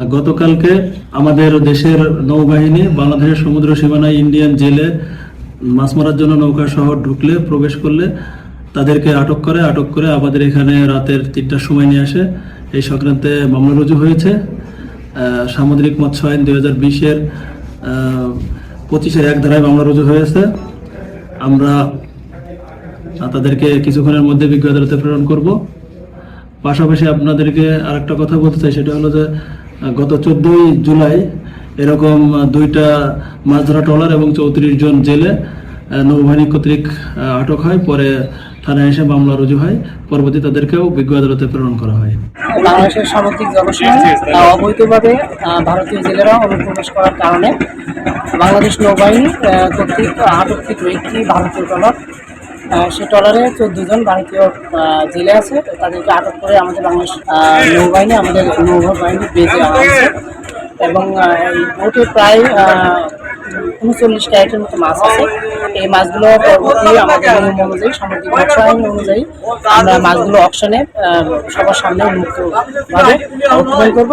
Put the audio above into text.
গতকালকে আমাদের দেশের নৌবাহিনী বাংলাদেশের সমুদ্র সীমানায় ইন্ডিয়ান জেলে মাছ মারার জন্য নৌকা সহ ঢুকলে, প্রবেশ করলে তাদেরকে আটক করে আটক করে আমাদের এখানে রাতের তিনটার সময় নিয়ে আসে। এই সংক্রান্তে মামলা রুজু হয়েছে। সামুদ্রিক মৎস্য আইন দুই হাজার বিশের পঁচিশের এক ধারায় মামলা রুজু হয়েছে। আমরা তাদেরকে কিছুক্ষণের মধ্যে বিজ্ঞ আদালতে প্রেরণ করব। পাশাপাশি আপনাদেরকে আরেকটা কথা বলতে চাই, সেটা হলো যে গত চোদ্দই জুলাই এরকম দুইটা মাছ ধরা ট্রলার এবং চৌত্রিশ জন জেলে নৌবাহিনী কর্তৃক আটক হয়। পরে থানায় এসে মামলা রুজু হয়। পরবর্তী তাদেরকেও বিজ্ঞ আদালতে প্রেরণ করা হয়। বাংলাদেশের সামুদ্রিক জনসীমায় অবৈধভাবে ভারতীয় জেলেরা অনুপ্রবেশ করার কারণে বাংলাদেশ নৌবাহিনী কর্তৃক আটককৃত একটি ভারতীয় ট্রলার সেই ট্রলারে চোদ্দ জন ভারতীয় জেলে আছে। তাদেরকে আটক করে আমাদের বাংলাদেশ নৌবাহিনী, আমাদের নৌবাহিনী বেজে হয়েছে। এবং এই বোটে প্রায় উনচল্লিশ ক্যারেটের মতো মাছ আছে। এই মাছগুলো পরবর্তী আমাদের নিয়ম অনুযায়ী সামুদ্রিক মৎস্য আইন অনুযায়ী আমরা মাছগুলো অকশনে সবার সামনে উন্মুক্তভাবে উৎপাদন করব।